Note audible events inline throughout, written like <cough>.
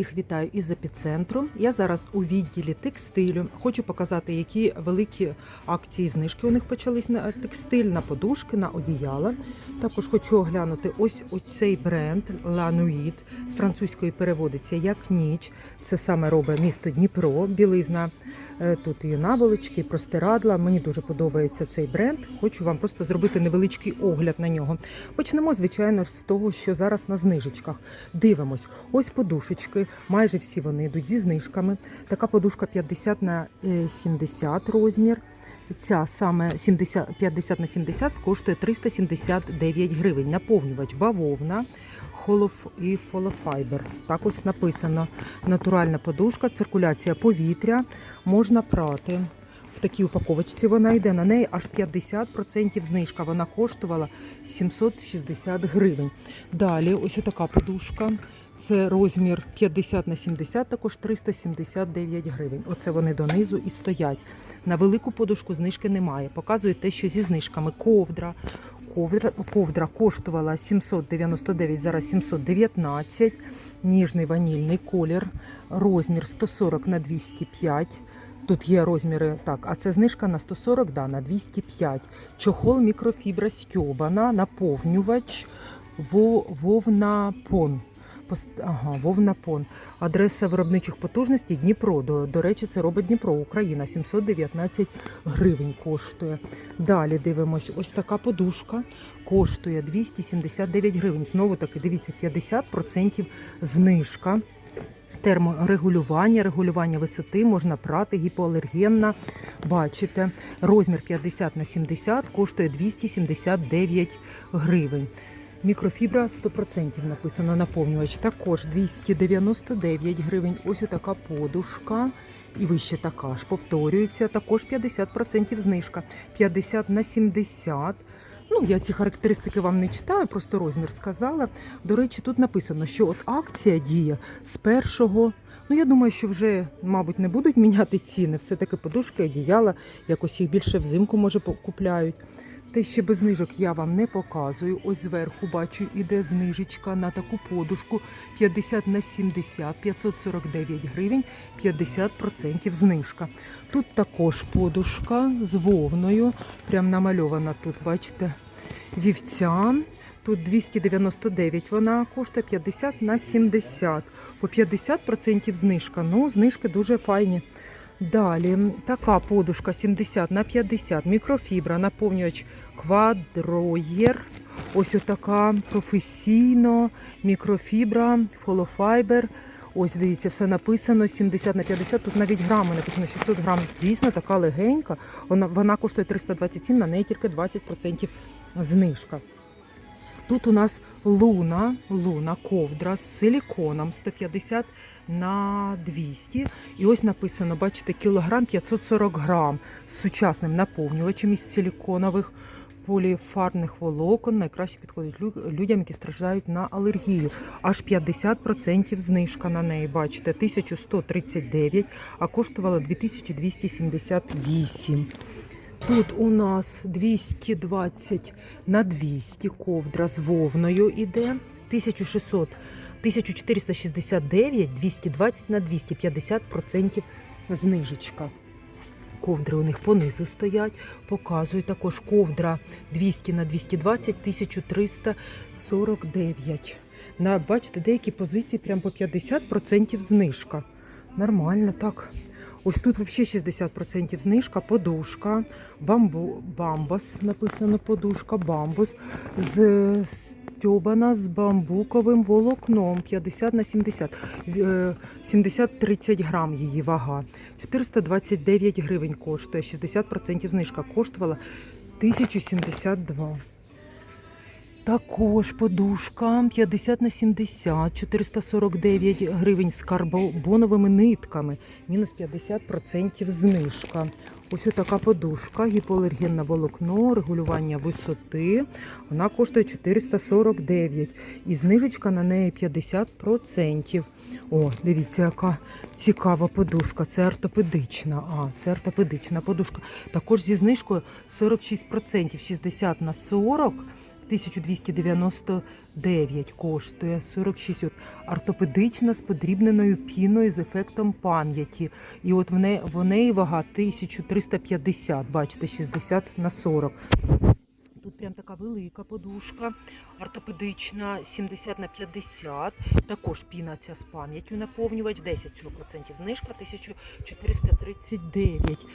Їх вітаю із епіцентру. Я зараз у відділі текстилю. Хочу показати, які великі акції знижки у них почались на текстиль, на подушки, на одіяла. Також хочу оглянути ось оцей бренд Nuit. З французької переводиться як ніч. Це саме робить місто Дніпро, білизна. Е, Тут і наволочки, і простирадла. Мені дуже подобається цей бренд. Хочу вам просто зробити невеличкий огляд на нього. Почнемо, звичайно ж, з того, що зараз на знижечках. Дивимось, ось подушечки, майже всі вони йдуть зі знижками. Така подушка 50 на е, 70 розмір. Ця саме 70, 50 на 70 коштує 379 гривень. Наповнювач бавовна холоф і фолофайбер. Так ось написано. Натуральна подушка, циркуляція повітря, можна прати. В такій упаковочці вона йде. На неї аж 50% знижка. Вона коштувала 760 гривень. Далі ось така подушка. Це розмір 50 на 70, також 379 гривень. Оце вони донизу і стоять. На велику подушку знижки немає. Показує те, що зі знижками ковдра. Ковдра, ковдра коштувала 799, зараз 719. Ніжний ванільний колір. Розмір 140 на 205. Тут є розміри, так, а це знижка на 140, да, на 205. Чохол мікрофібра стьобана, наповнювач, вовна пон. Ага, вовна пон. Адреса виробничих потужностей Дніпро. До, до речі, це робить Дніпро, Україна. 719 гривень коштує. Далі дивимось, ось така подушка коштує 279 гривень. Знову таки, дивіться, 50% знижка. Терморегулювання, регулювання висоти, можна прати, гіпоалергенна. Бачите, розмір 50 на 70 коштує 279 гривень. Мікрофібра 100% написано наповнювач. Також 299 гривень. Ось така подушка. І вище така ж повторюється. Також 50% знижка. 50 на 70. Ну, я ці характеристики вам не читаю, просто розмір сказала. До речі, тут написано, що от акція діє з першого. Ну, я думаю, що вже, мабуть, не будуть міняти ціни. Все-таки подушки, одіяла, якось їх більше взимку, може, купляють. Те ще без знижок я вам не показую. Ось зверху бачу, іде знижечка на таку подушку 50 на 70, 549 гривень, 50% знижка. Тут також подушка з вовною, прям намальована тут, бачите, вівця. Тут 299 вона коштує 50 на 70. По 50% знижка. Ну, знижки дуже файні. Далі така подушка 70 на 50, мікрофібра, наповнювач квадроєр. Ось така професійно, мікрофібра, фолофайбер. Ось дивіться, все написано 70 на 50. Тут навіть грами написано 600 грам. Дійсно така легенька. Вона, вона коштує 327, на неї тільки 20% знижка. Тут у нас луна, луна, ковдра з силіконом 150 на 200. І ось написано, бачите, кілограм 540 грам з сучасним наповнювачем із силіконових поліфарних волокон. Найкраще підходить людям, які страждають на алергію. Аж 50% знижка на неї. Бачите, 1139, а коштувала 2278. Тут у нас 220 на 200 ковдра з вовною іде. 1600, 1469, 220 на 250% знижечка. Ковдри у них понизу стоять. Показую також ковдра 200 на 220, 1349. На, бачите, деякі позиції прям по 50% знижка. Нормально так. Ось тут взагалі 60% знижка, подушка, бамбу, бамбас написано подушка, бамбус з стьобана з бамбуковим волокном 50 на 70. Е, 70-30 грам її вага. 429 гривень коштує, 60% знижка коштувала 1072. Також подушка 50 на 70, 449 гривень з карбоновими нитками, мінус 50% знижка. Ось така подушка, гіпоалергенне волокно, регулювання висоти. Вона коштує 449 і знижечка на неї 50%. О, дивіться, яка цікава подушка. Це ортопедична. А, це ортопедична подушка. Також зі знижкою 46%, 60 на 40 1299 коштує 46. От ортопедична з подрібненою піною з ефектом пам'яті. І от в неї, в неї вага 1350, бачите, 60 на 40. Тут прям така велика подушка, ортопедична 70 на 50. Також піна ця з пам'яттю наповнювач, 10 цього процентів знижка, 1439.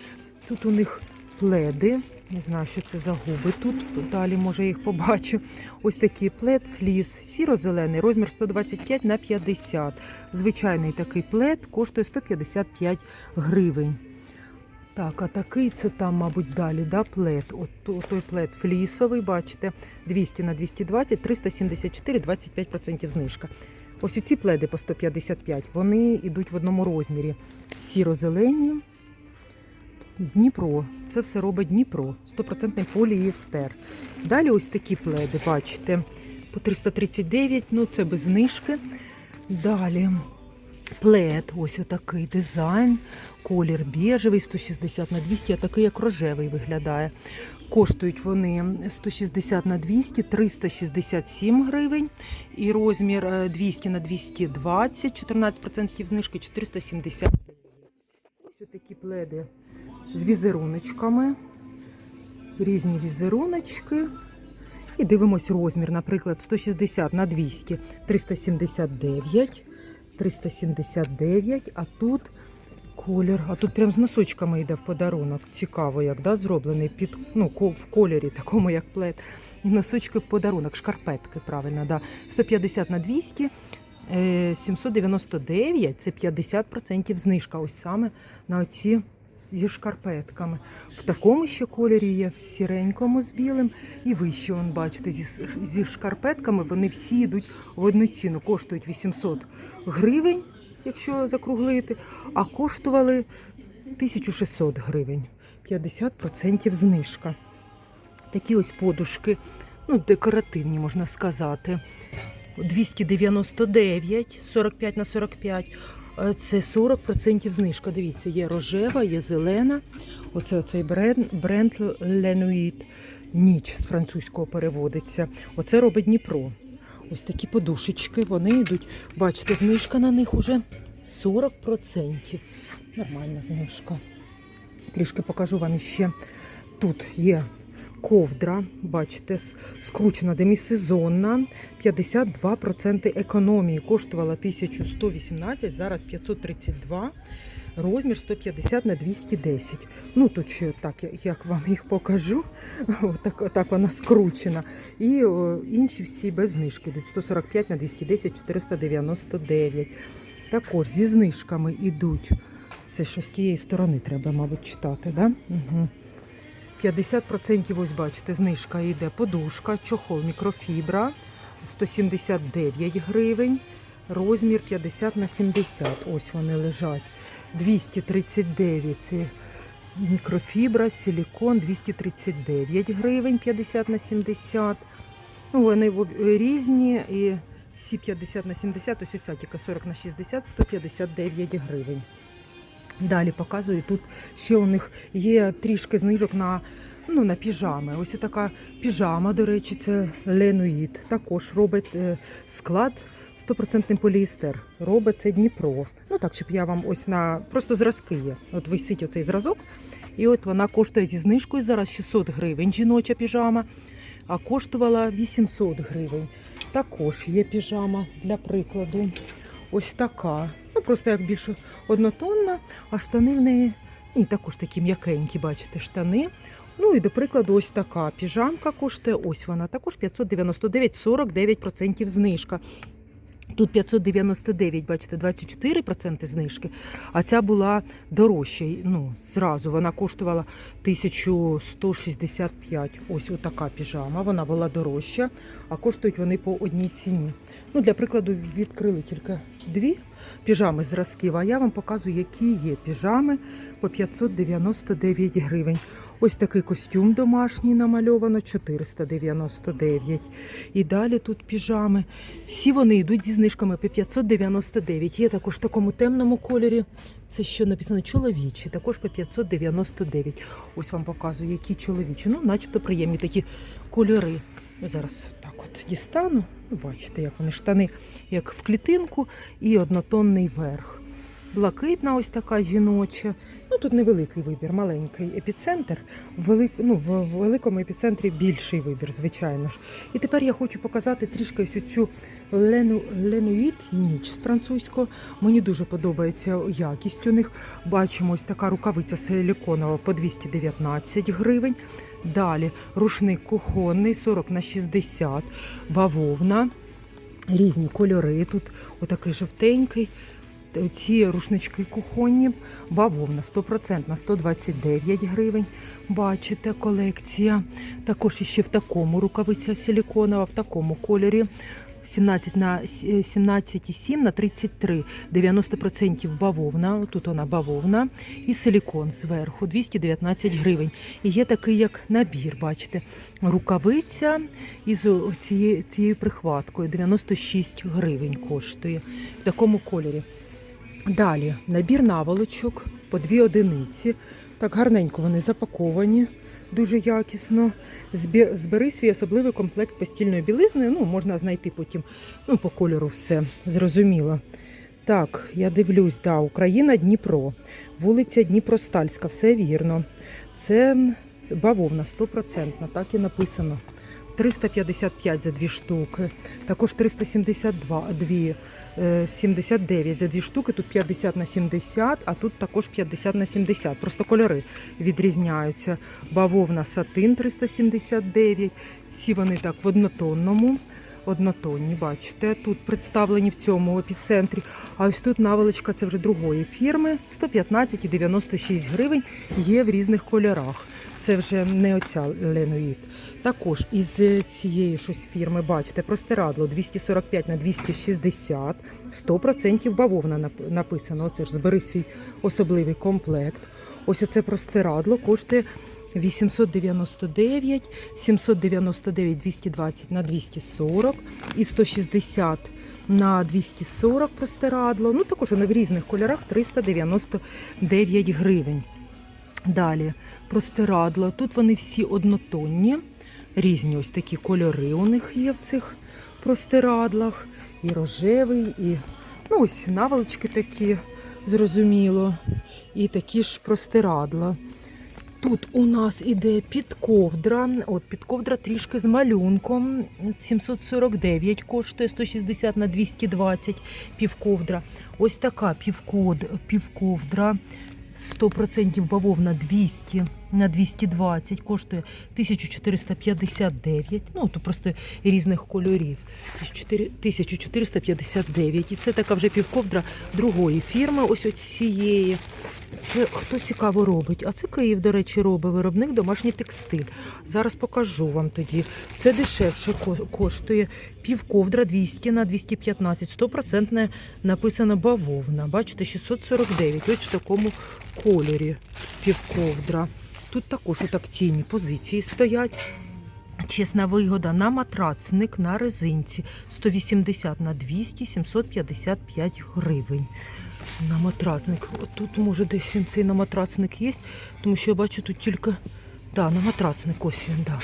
Тут у них пледи. Не знаю, що це за губи тут. Далі, може, їх побачу. Ось такий плед, фліс, сіро-зелений, розмір 125 на 50. Звичайний такий плед коштує 155 гривень. Так, а такий це там, мабуть, далі, да, плед. От той плед флісовий, бачите, 200 на 220, 374, 25% знижка. Ось ці пледи по 155, вони йдуть в одному розмірі. Сіро-зелені, Дніпро. Це все робить Дніпро. 100% поліестер. Далі ось такі пледи, бачите, по 339, ну це без знижки. Далі плед, ось отакий дизайн, колір біжевий, 160 на 200, а такий як рожевий виглядає. Коштують вони 160 на 200, 367 гривень. І розмір е, 200 на 220, 14% знижки, 470 гривень. Ось такі пледи з візеруночками. Різні візеруночки. І дивимось розмір, наприклад, 160 на 200, 379, 379, а тут колір, а тут прям з носочками йде в подарунок. Цікаво, як да, зроблений під, ну, в кольорі, такому як плед. Носочки в подарунок, шкарпетки, правильно, да. 150 на 200, е, 799, це 50% знижка. Ось саме на оці зі шкарпетками. В такому ще кольорі є, в сіренькому з білим. І вище, он, бачите, зі, зі шкарпетками вони всі йдуть в одну ціну. Коштують 800 гривень, якщо закруглити, а коштували 1600 гривень. 50% знижка. Такі ось подушки, ну, декоративні, можна сказати. 299, 45 на 45. Е, Це 40% знижка. Дивіться, є рожева, є зелена. Оце оцей бренд, бренд Ленуїд. Ніч з французького переводиться. Оце робить Дніпро. Ось такі подушечки, вони йдуть. Бачите, знижка на них уже 40%. Нормальна знижка. Трішки покажу вам ще. Тут є ковдра, бачите, скручена демісезонна, 52% економії. Коштувала 1118, зараз 532. Розмір 150 на 210. Ну, тут ще так, як вам їх покажу. <laughs> Отак, отак вона скручена. І о, інші всі без знижки йдуть. 145 на 210, 499. Також зі знижками йдуть. Це що з тієї сторони треба, мабуть, читати, да? Угу. 50% ось бачите, знижка йде подушка, чохол мікрофібра 179 гривень, розмір 50 на 70. Ось вони лежать. 239 це мікрофібра, силікон 239 гривень 50 на 70. Ну, вони різні і всі 50 на 70, ось оця тільки 40 на 60, 159 гривень. Далі показую, тут ще у них є трішки знижок на, ну, на піжами. Ось така піжама, до речі, це Ленуїд. Також робить е, склад 100% поліестер. Робить це Дніпро. Ну так, щоб я вам ось на просто зразки є. От висить оцей зразок. І от вона коштує зі знижкою зараз 600 гривень жіноча піжама, а коштувала 800 гривень. Також є піжама для прикладу. Ось така. Ну просто як більше однотонна, а штани в неї ні, також такі м'якенькі, бачите, штани. Ну і до прикладу, ось така піжамка коштує. Ось вона також 599, 49% знижка. Тут 599, бачите, 24% знижки, а ця була дорожча. Ну, зразу вона коштувала 1165. Ось отака піжама. Вона була дорожча, а коштують вони по одній ціні. Ну, для прикладу, відкрили тільки дві піжами зразків, а я вам показую, які є піжами по 599 гривень. Ось такий костюм домашній намальовано 499. І далі тут піжами. Всі вони йдуть зі знижками по 599. Є також в такому темному кольорі. Це що написано чоловічі, також по 599. Ось вам показую, які чоловічі. Ну, начебто приємні такі кольори. Зараз так от дістану. Ну, Бачите, як вони штани, як в клітинку, і однотонний верх. Блакитна ось така жіноча. Ну тут невеликий вибір, маленький епіцентр. Велик, ну, в великому епіцентрі більший вибір, звичайно ж. І тепер я хочу показати трішки ось цю Лену, Ленуїд ніч з французького. Мені дуже подобається якість у них. Бачимо ось така рукавиця силіконова по 219 гривень. Далі рушник кухонний 40 на 60, бавовна, різні кольори. Тут отакий жовтенький. Ці рушнички кухонні, бавовна 100% 129 гривень. Бачите, колекція. Також ще в такому рукавиця силіконова, в такому кольорі. 17 на 17,7 на 33, 90% бавовна, тут вона бавовна, і силікон зверху 219 гривень. І є такий як набір, бачите, рукавиця із цією, цією прихваткою 96 гривень коштує в такому кольорі. Далі набір наволочок по дві одиниці. Так гарненько вони запаковані, дуже якісно. Збери свій особливий комплект постільної білизни. Ну, можна знайти потім ну, по кольору все зрозуміло. Так, я дивлюсь, да, Україна, Дніпро, вулиця Дніпростальська, все вірно. Це бавовна 100%, так і написано. 355 за дві штуки, також 372 дві. е, 79 за дві штуки, тут 50 на 70, а тут також 50 на 70. Просто кольори відрізняються. Бавовна сатин 379. Всі вони так в однотонному. Однотонні, бачите, тут представлені в цьому епіцентрі. А ось тут наволочка це вже другої фірми. 115 і 96 гривень є в різних кольорах. Це вже не оця Ленуїд. Також із цієї щось фірми, бачите, простирадло 245 на 260, 100% бавовна написано. Оце ж збери свій особливий комплект. Ось оце простирадло коштує 899, 799 220 на 240 і 160 на 240 простирадло. Ну також воно в різних кольорах 399 гривень. Далі простирадло. Тут вони всі однотонні, різні ось такі кольори у них є в цих простирадлах. І рожевий, і ну ось наволочки такі, зрозуміло. І такі ж простирадла. Тут у нас іде підковдра. От підковдра трішки з малюнком. 749 коштує 160 на 220 півковдра. Ось така півкод, півковдра. 100% бавовна 200 на 220 коштує 1459. Ну, то просто різних кольорів. 1459. І це така вже півковдра другої фірми, ось цієї. Це хто цікаво робить? А це Київ, до речі, робить виробник домашній текстиль. Зараз покажу вам тоді. Це дешевше ко- коштує півковдра 200 на 215. 100% написано бавовна. Бачите, 649. Ось в такому кольорі півковдра. Тут також от акційні позиції стоять. Чесна вигода на матрацник на резинці 180 на 200 755 гривень. На матрацник. Тут може десь він цей на матрацник є, тому що я бачу тут тільки. Да, на матрацник ось він, да.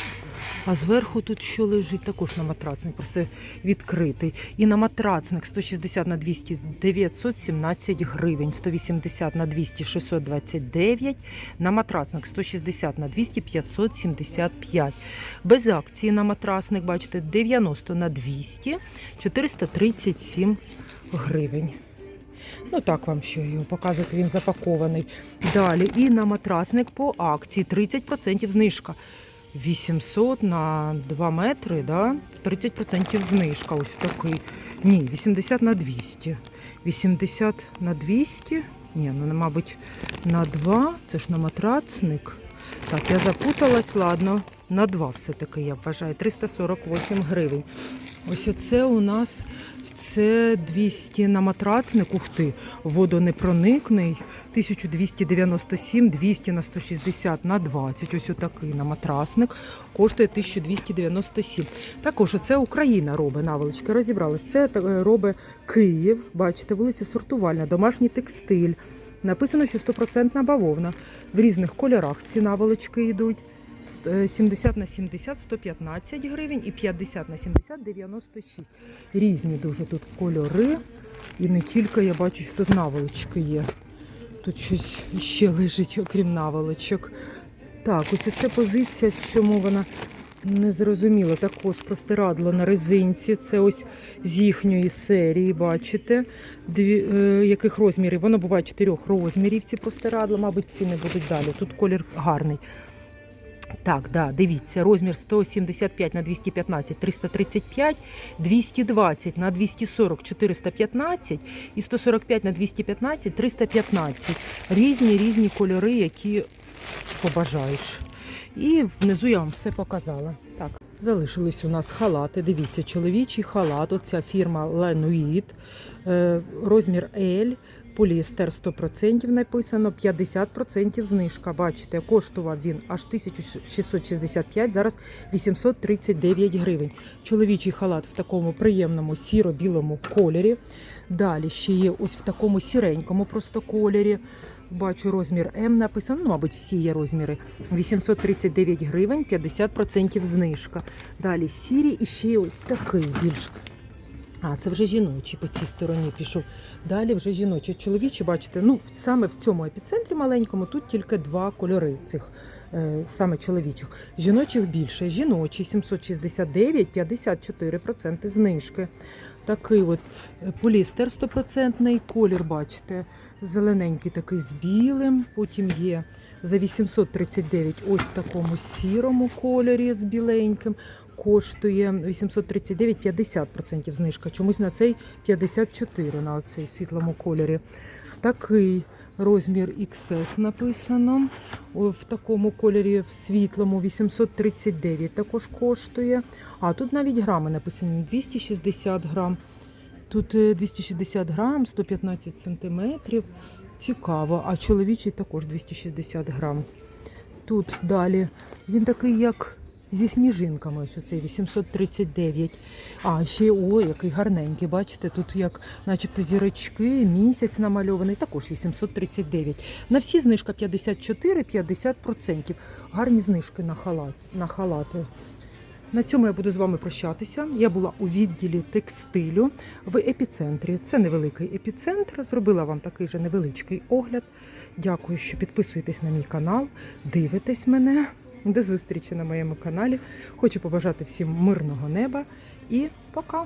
А зверху тут що лежить, також на матрацник, просто відкритий. І на матрацник 160 на 200 917 гривень, 180 на 200 629, на матрацник 160 на 200 575. Без акції на матрасник, бачите, 90 на 200 437 гривень. Ну так вам що його показувати, він запакований. Далі і на матрасник по акції 30% знижка. 800 на 2 метри, да? 30% знижка. Ось такий. Ні, 80 на 200. 80 на 200. Ні, ну, мабуть, на 2. Це ж на матрацник. Так, я запуталась, ладно. На 2 все-таки я вважаю. 348 гривень. Ось оце у нас це 200 на матрацник, ух ти, водонепроникний, 1297, 200 на 160 на 20. Ось отакий на матрасник, коштує 1297. Також це Україна робить наволочки, розібрались. Це е, робить Київ, бачите, вулиця Сортувальна, домашній текстиль. Написано, що 100% бавовна. В різних кольорах ці наволочки йдуть. Е, 70 на 70 115 гривень і 50 на 70 96. Різні дуже тут кольори. І не тільки я бачу, що тут наволочки є. Тут щось ще лежить, окрім наволочок. Так, ось ця позиція, чому вона не зрозуміла. Також простирадло на резинці. Це ось з їхньої серії, бачите, Дві, е, яких розмірів. Воно буває чотирьох розмірів, ці простирадла, мабуть, ціни будуть далі. Тут колір гарний. Так, да, дивіться, розмір 175 на 215 335, 220 на 240 415 і 145 на 215 315. Різні різні кольори, які побажаєш. І внизу я вам все показала. Так, залишились у нас халати. Дивіться, чоловічий халат. Оця фірма Lenuit, е, розмір L. Поліестер 100% написано, 50% знижка. Бачите, коштував він аж 1665, зараз 839 гривень. Чоловічий халат в такому приємному сіро-білому кольорі. Далі ще є ось в такому сіренькому просто кольорі. Бачу розмір М написано, ну, мабуть, всі є розміри. 839 гривень, 50% знижка. Далі сірі і ще ось такий більш а, це вже жіночий по цій стороні пішов. Далі вже жіночий. Чоловічі, бачите, ну саме в цьому епіцентрі маленькому тут тільки два кольори цих е, саме чоловічих. Жіночих більше. Жіночий 769, 54% знижки. Такий от е, полістер 100% колір, бачите, зелененький такий з білим. Потім є за 839 ось такому сірому кольорі з біленьким коштує 839 50% знижка. Чомусь на цей 54 на цей світлому кольорі. Такий розмір XS написано. В такому кольорі в світлому 839 також коштує. А тут навіть грами написані 260 грам. Тут е, 260 грам, 115 сантиметрів. Цікаво. А чоловічий також 260 грам. Тут далі він такий, як зі сніжинками, ось оцей 839. А, ще о, який гарненький. Бачите, тут як начебто зірочки, місяць намальований, також 839. На всі знижка 54-50%. Гарні знижки на, халат, на халати. На цьому я буду з вами прощатися. Я була у відділі текстилю в епіцентрі. Це невеликий епіцентр. Зробила вам такий же невеличкий огляд. Дякую, що підписуєтесь на мій канал, дивитесь мене. До зустрічі на моєму каналі. Хочу побажати всім мирного неба і пока!